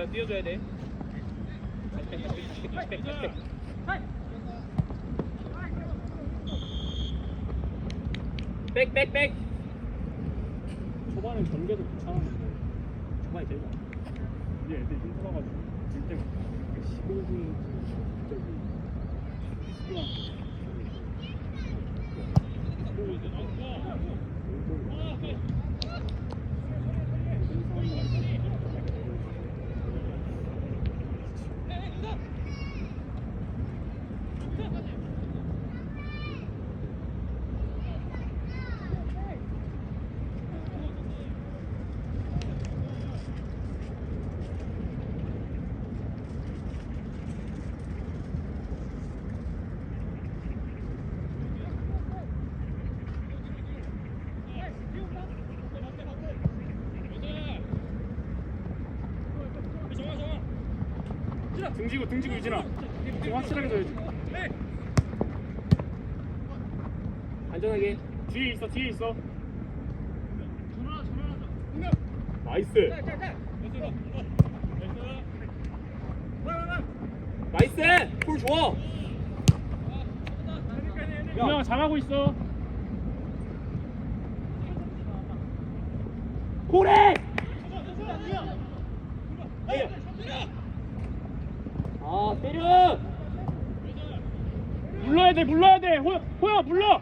이거야 뛰어줘야 돼. 백백 백백 백백. 백백백. 초반에 전개도 괜찮았는데 초반에 제일 많아. 이제 애들 힘들어가지고 질 때가 15분 갑자기 시간 등지고 등지고 유진아 등 확실하게 져야지 안전하게. 뒤에 있어 뒤에 있어 나이스 나이스. 볼 좋아. 유명아 잘하고 있어 고래. 아 때려. 물러야 돼 물러야 돼! 호, 호영아 물러!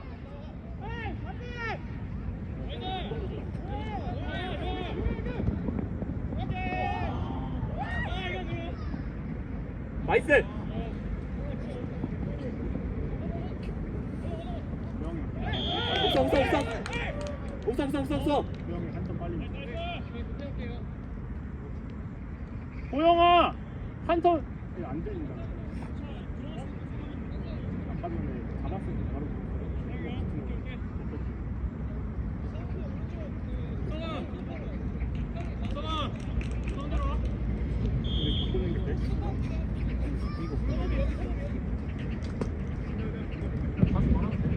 나이스. 호영아 한턴 안 들린다 아까 전에 잡았을 때 바로 근데 바꾸는 게 돼? 다시 말하면 돼.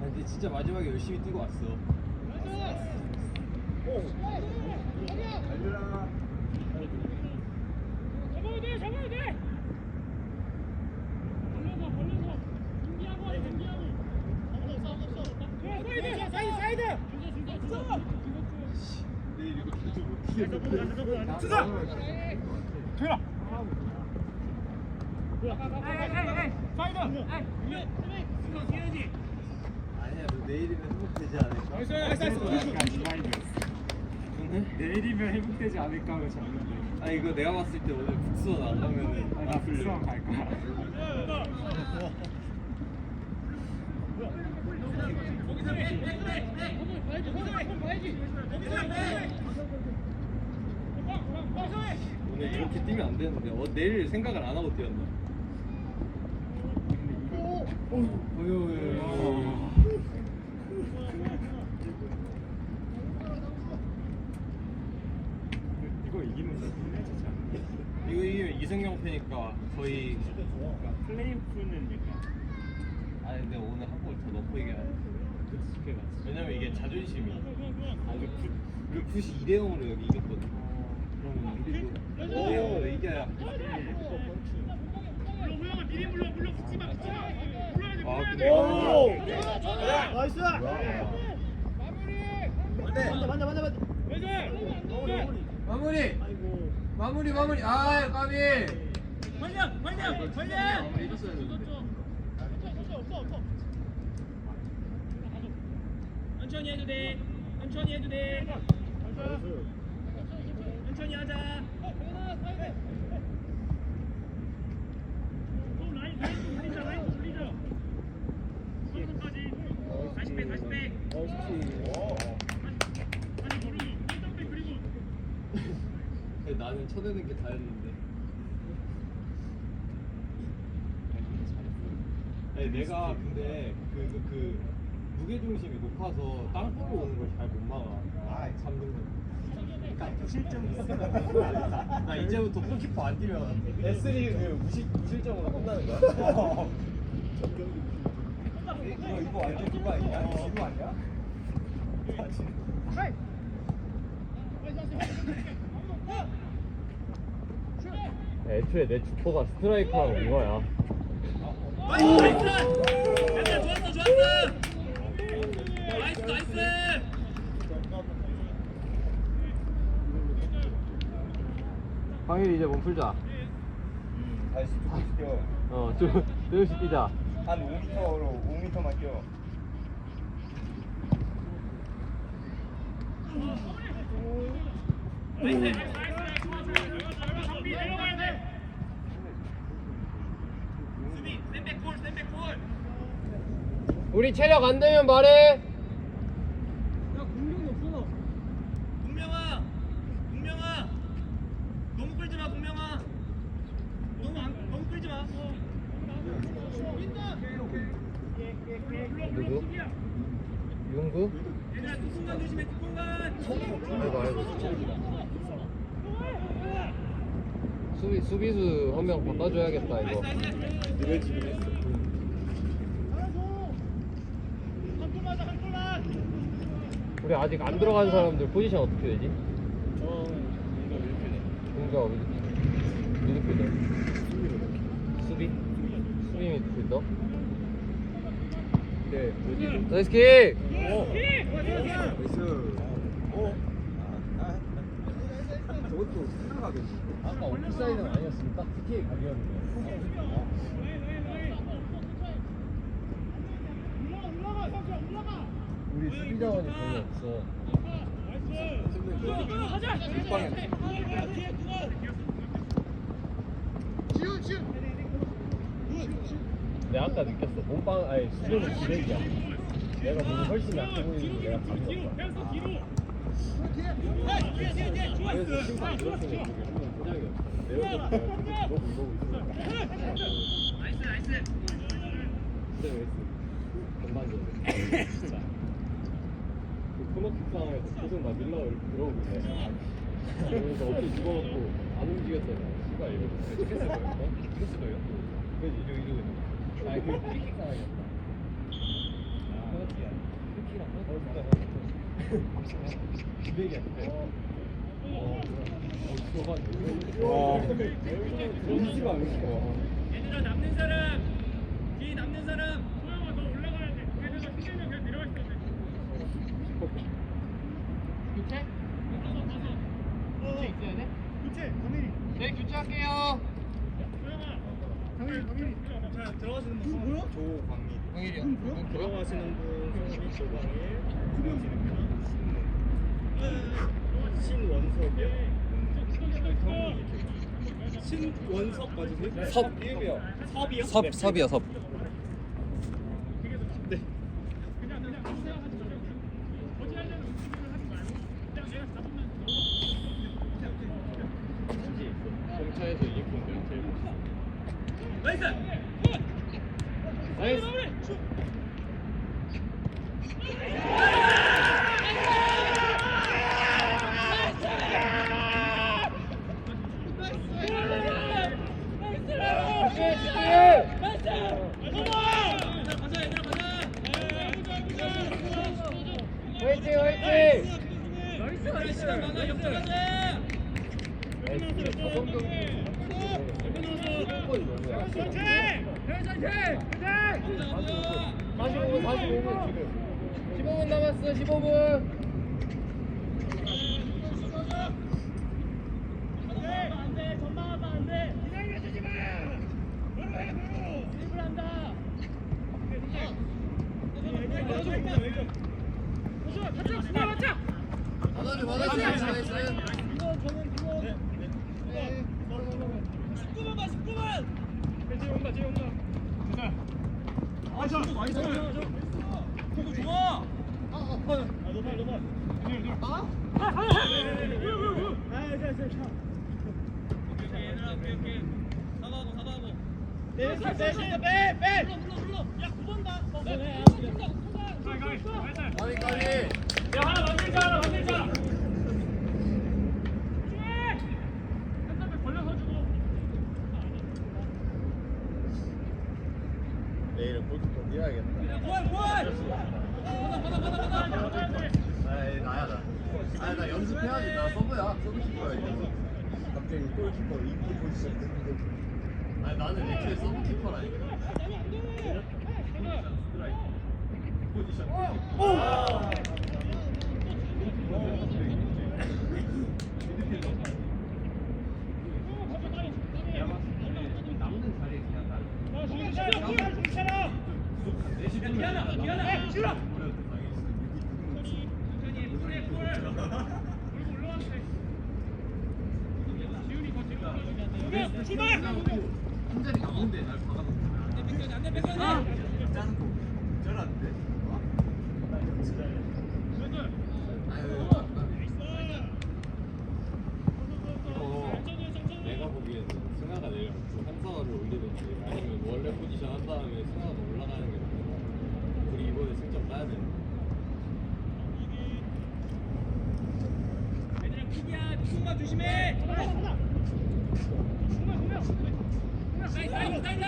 아, 근데 진짜 마지막에 열심히 뛰고 왔어. 내일 이거 계속 어떻게 투자! 퇴라! 아니야, 너 내일이면 회복되지 않을까? 약간 이 마인드였어. 오늘? 내일이면 회복되지 않을까? 하고 잡는데. 아 이거 내가 봤을 때 오늘 국수원 안 가면은 아, 나 불수원 갈 거야. 오늘 이렇게 뛰면 안 되는데 어, 내일 생각을 안 하고 뛰었나? 어휴 이거 이기면 진짜 진짜 이거 패니까 거의 플레이오프는 약간 아 근데 오늘 한 골 더 넣고 이겨야 돼 그게 맞지. 왜냐면 이게 자존심이. 아, 르푸, 르푸시 2대 0으로 여기 이겼거든. 그러면 우리도 2대 0으로 이겨야. 아, 근데. 오! 나이스. 맞다 맞다 맞다 맞다 마무리. 마무리 마무리 아 까비 벌려 벌려 마무리 해줬어야 되는데. 천천히 해도 돼. 천천히 해도 돼. 천천히 하자. 다시 빼 다시 빼 나는 쳐내는 게 다였는데. 아니, 내가 근데 그, 그, 그 무게 중심이 높아서 땅볼로 오는 걸 잘 못 막아. 잡는 거. 실점이 있어 나 이제부터 골키퍼 안 뛰면 S리그 무시 무실점으로 끝나는 거야. 이거 이거 완전 그거 아니야? 지구 아니야? 애초에 내 주포가 스트라이커랑 이거야 황일이 이제 몸 풀자 다시 조금씩 뛰어. 어 좀, 조금씩 뛰자 한 5m로 5m만 뛰어. 나이스 수비 센백 골 센백 골 우리 체력 안 되면 말해. 동명아! 동명아! 너무 끌지 마 동명아! 너무 안 너무 끌지 마. 누구? 윤구? 얘들아 뒷공간 조심해 뒷공간. 아이고 아이고. 수비, 수비수 한 명 바꿔줘야겠다 이거 왜 지금 했어? 우리 아직 안 들어간 사람들 포지션 어떻게 되지? 저 이거 밀크네. 공격 미드필더 수비? 수비 미드필더? 네, 뭐지? 나이스 킥! 저것도 생각하겠지. 아까 오프사이드는 아니었으면 딱 PK 각이었는데 우리 수비 자원이 별로 없어 내가 아까 느꼈어 몸빵 아니 수비는 기백이야 내가 몸이 훨씬 약해 보이는데 내가 감이 없다 그래서 심판 들었으면 그게 포장이었어. 내가 너무 이러고 있으니까. 나이스 나이스 진짜 왜 했어? 전반적으로. 진짜. 그 코너킥 상황에서 계속 막 밀라고 이렇게 들어오고 있네. 그래서 어깨 집어넣고 안 움직였잖아. 패스 거였어? 패스 거였어? 그래서 이러고 이러고 있는 거야. 아니 그 프리킥 상황이었다. 아. 프리킥이랑. 기백이야 기백. 어, 저거 와, 의지가 안 있어. 얘들아 남는 사람 뒤에 남는 사람 소영아 너 올라가야 돼 얘들아 힘들면 그냥 내려갈 수 있어 교체? 가서 가서 교체 있어야 돼? 교체 강민이 네 교체할게요 소영아 강민이 자 들어가시는 분 누구요? 조광민. 형일이요 들어가시는 분 성함이 조광일. 들어가시는 신원석이요. 신원석 맞으세요? 섭. 섭이요. 섭이요? 섭 네. 섭이야 섭 네. 경차에서 이기면 제일 나이스 나이스. 가자 얘들아 가자 화이팅 화이팅 나이스 시간 많아 역전하자 다섯 경기 골이 너무 약해 45분 45분 지금. 15분 남았어 15분 받아줘 받아줘 나이스 나이스 좋아 얘들아 오케이 오케이 사과하고 사과하고 까비 까비 야 하나 만들자 하나 만들자 내일은 골키퍼 뛰어야겠다 골 골! 받아 받아 받아 받아 아이 나야 나. 아니 나 연습해야지. 나 서브야. 서브 키퍼야 이거. 갑자기 골키퍼 입고 포지션 됐는데. 아니 나는 애초에 서브 키퍼라니까. 기아나 기아나 슈라 한자리 나오는데 날 박아놓고. 안돼 뺏어 내가 보기에는 승하가 내려 한사를 올리든지 아니면 원래 포지션 한 다음에 승하가 올라가는 게 나아. 우리 이번에 승점 따야 돼. 얘들아 킥이야 누군가 조심해 사이드 사이드 사이드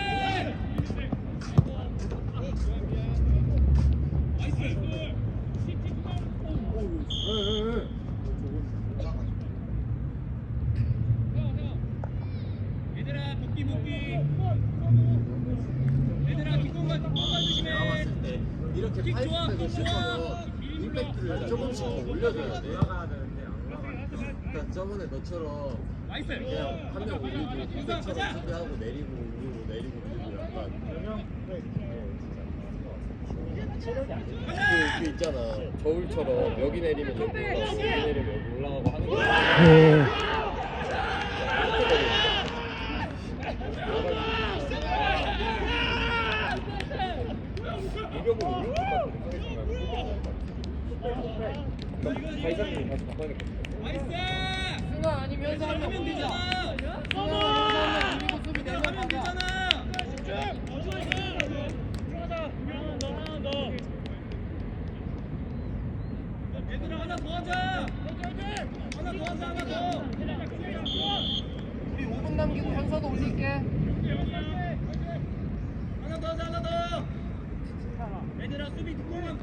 얘들아 복귀 복귀 얘들아 뒷공간 뒷공간 조심해 내가 봤을 때 이렇게 킥 좋아, 파이프백을 킥 좋아. 씹어서 임팩트를 조금씩 더 올려줘야 돼. 그러니까 저번에 너처럼 나이스 그냥 한명 올리고 임팩트처럼 수비하고 내리고 올리고 내리고 올리고 약간 그, 그 있잖아. 저울처럼 여기 내리면 여기 올라가고 여기 내리면 여기 올라가고 하는 거. 되니까 이벽으로 오른쪽 같은 가이사님이 다시 바꿔야겠다. 나 이스 승아 아니면 현수 한명 하면 되잖아 하면 되잖아 얘들아 하나 더 하자 하나 더 하자 하나 더 우리 5분 남기고 현서도 올릴게 하나 더 하자 하나 더 얘들아 수비 뒷공은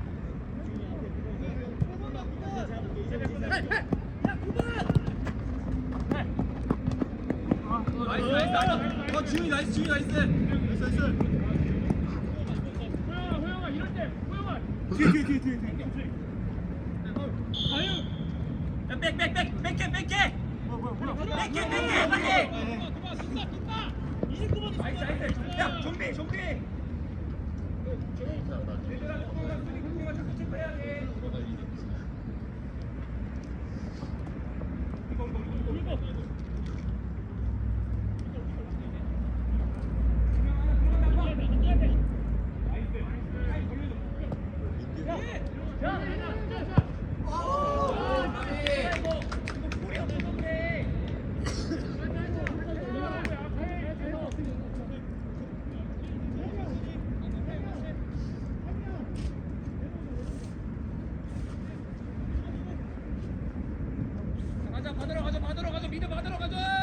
나이스 나이스 어 지훈이 나이스. 지훈이 나이스 나이스. 나이스 호영아 호영아 이럴 때 호영아. 뒤에 뒤에 뒤에 뒤에 뒤에 아유 야백백백 백해 백해 백해 백해 빨리 나이스 나이스 야 좀비 좀비 얘들아 뒷공간 수비 뒷공간 자꾸 체크해야 돼 이거 이거 이거 이거 가자 받으러 가자 받으러 가자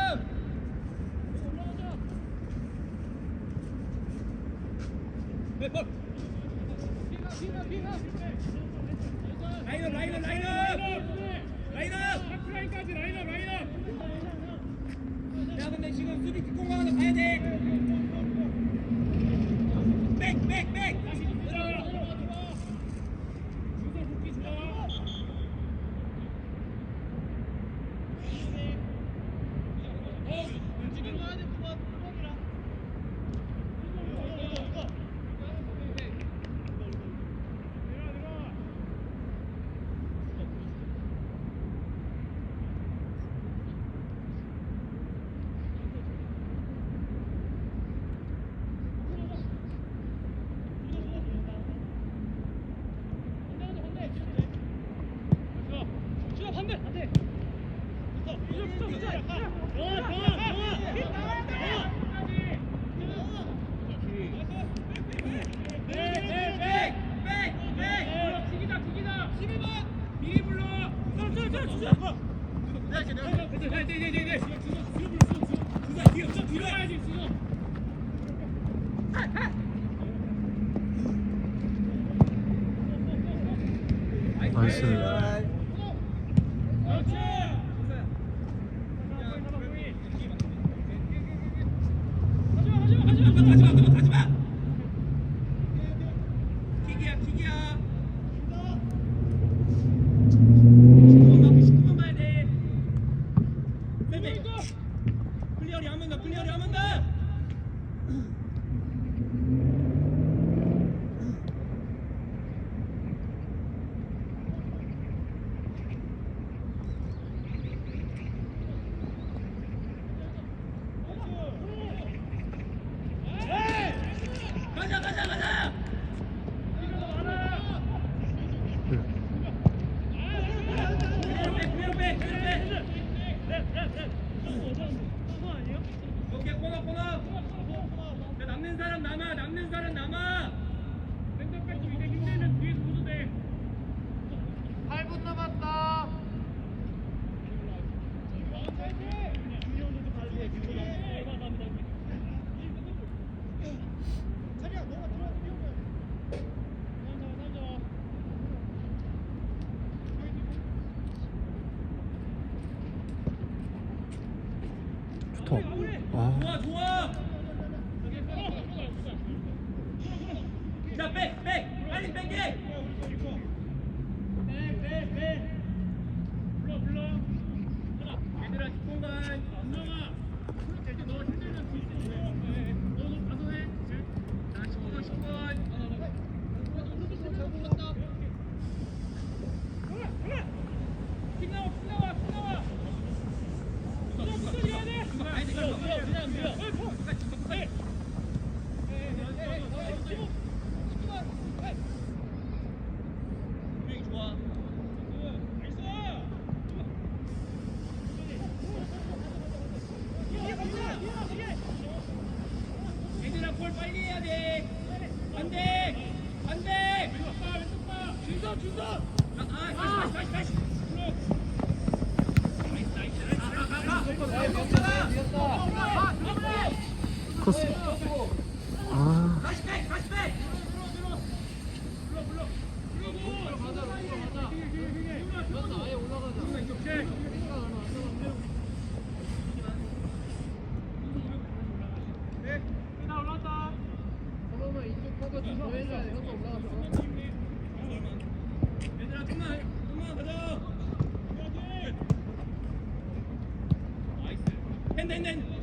and then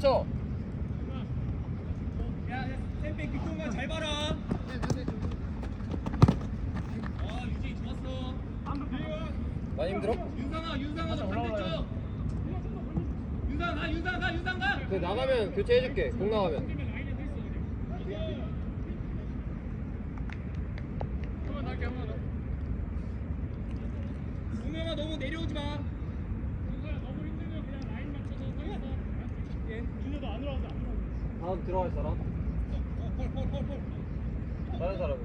그렇죠. 야, 템백 뒷공간 잘 봐라. 아, 유진 좋았어. 많이 힘들어? 윤상아, 윤상아, 올라와요. 윤상 가, 윤상 가, 윤상 가. 그 나가면 교체해줄게. 공 나가면. 들어갈 사람? 다른 사람은?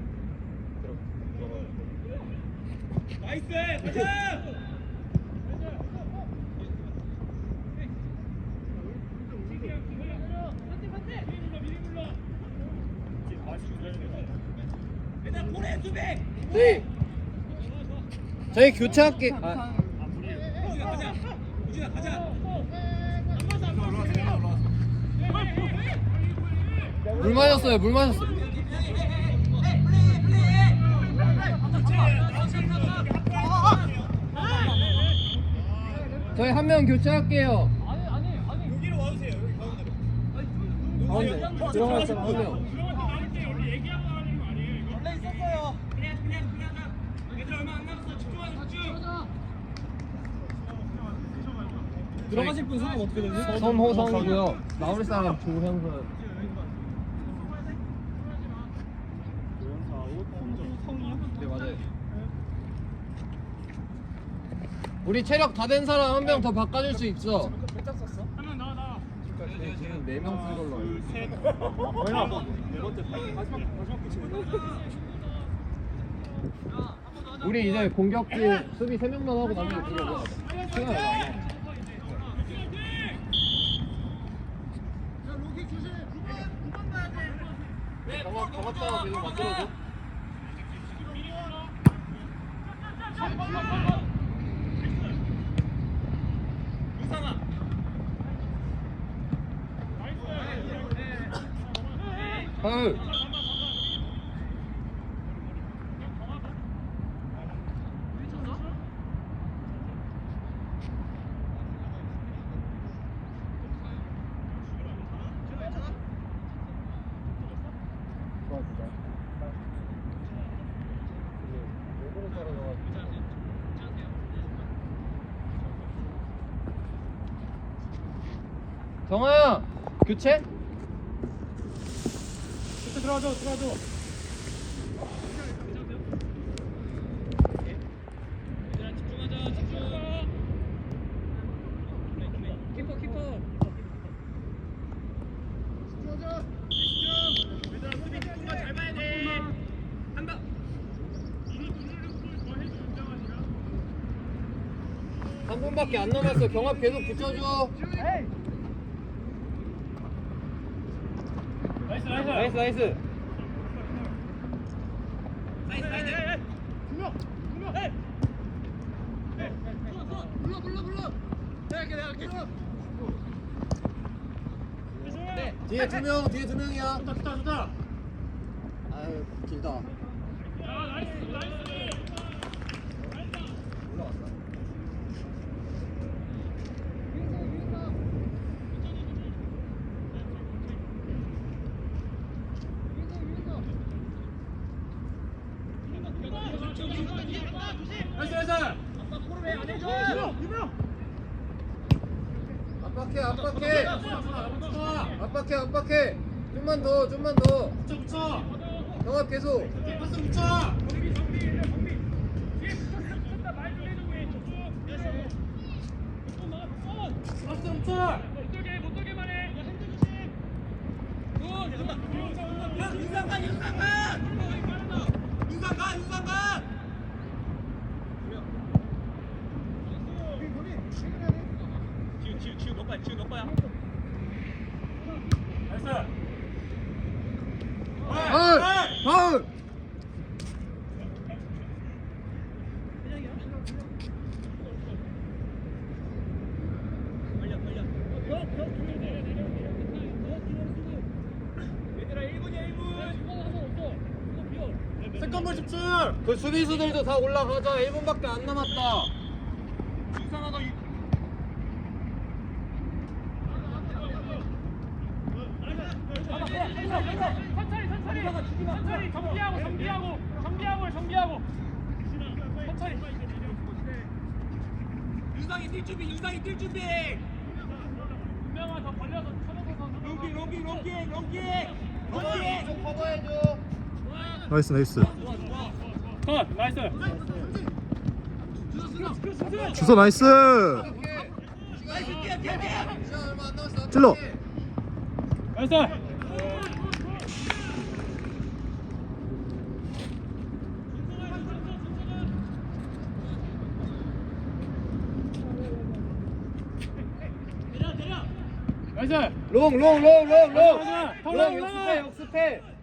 들어 들어가 나이스! 가자! 보내 수비! 저희 저희 교체할게 아, 가자! 우진아 가자! 물 마셨어요 물 마셨어 저희 한 명 교체할게요. 여기로 와주세요 여기 가운데로 가운데 사람 한명 원래 있었어요 들어가실 분 성함 어떻게 되지? 선호성이고요. 나올 사람 조현선 네 맞아요 우리 체력 다 된 사람 한 명 더 바꿔줄 수 있어. 한명 나와 나와 네, 지금 4명 쓴 걸로 알고 있어요 네 번째 마지막 마지막 끝이네. 우리 이제 공격지 수비 3명만 하고 나머지 많아 정확, 정확도가 계속 만들어줘 파울 정아야 교체? 그때 들어가죠 들어가죠. 한 분밖에 안 남았어 경합 계속 붙여줘 나이스 나이스. 나이스 나이스. 사이드 사이드 뒤에 두명 뒤에 두 명이야. 좋다 좋다 좋다. 아유 길다 나이스 나이스 아빠 코를 왜안 해줘 압박해 압박해 압박해 압박해 좀만 더 좀만 더 붙여 붙여. 경합 계속 파스 붙여. 파스 붙여. 못들게 못들게만 해 굿! 야 윤상 가 윤상 가 윤상 가 윤상 가 지우 지우 지우 너 거야 지우 너 거야 나이스. 파울 파울 걸려 걸려 얘들아 1분이야 1분 세컨볼 집중. 그 수비수들도 다 올라가자 1분밖에 안 남았다 윤상아가 이- 천천히 천천히 천천히 정비하고 정비하고 정비하고 정비하고 천천히 윤상이 뛸 준비 윤상이 뛸 준비 분명아 더 벌려서 쳐놓고서 롱기 롱기 롱기 롱기 롱기 커버해줘 나이스 나이스 컷 나이스. 주소 나이스 찔러 나이스 나이스 롱, 롱, 롱, 롱, 롱. 가자, 가자. 롱, 역습해, 역습해. 쉬니까 쉬니까 나이스 나이스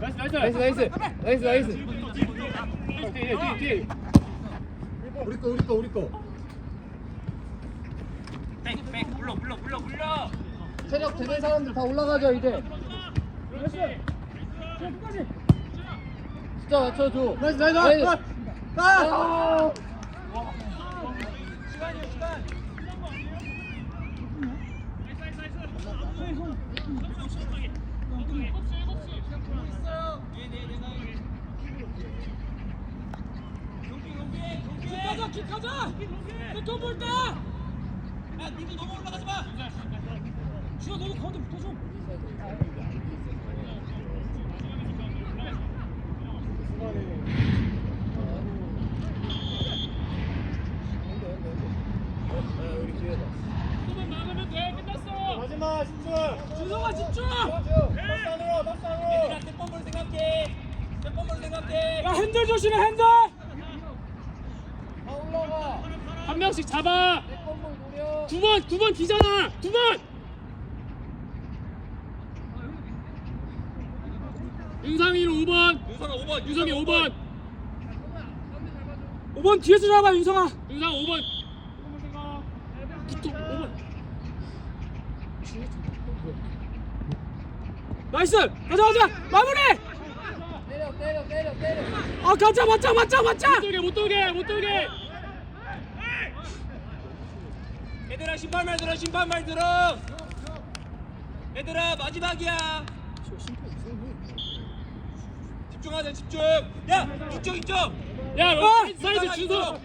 나이스, 나이스. 나이스, 나이스. 뒤에 우리 거 우리 거 우리 거. 체력 되는 사람들 다 올라가죠, 이제. 숫자 맞춰줘. 나이스 나이스. 아! 가자 킥 가자! 세컨 볼때! 야 니도 너무 올라가지 마! 주아 너도 가운데 붙어줘. 조금만 막으면 돼. 끝났어. 마지막 집중. 준성아 집중! 버스 안으로 얘들아 생각해 세컨볼 생각해 야 핸들 조심해 핸들 다 올라가. 한 명씩 잡아. 두 번, 두번 기잖아. 두 번. 윤상이로 5번. 윤상아 5번. 윤성이 5번. 5번 뒤에서 잡아 윤성아 윤상 5번. 붙어 5번. 나이스 가자 가자 마무리 때려, 때려, 때려, 때려. 아 가자 맞자 맞자 맞자 못 돌게 못 돌게 못 돌게. 얘들아 심판 말 들어 심판 말 들어. 얘들아 마지막이야. 집중하자 집중. 야 이쪽 이쪽. 야 어! 사이드 준서.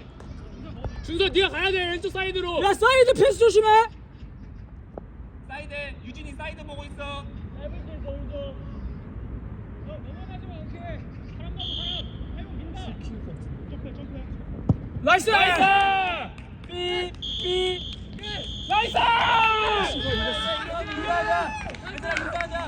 준서 네가 가야 돼 왼쪽 사이드로. 야 사이드 패스 조심해 사이드 유진이 사이드 보고 있어. 나이스 나이스! 삐 삐 나이스! 얘들아 이거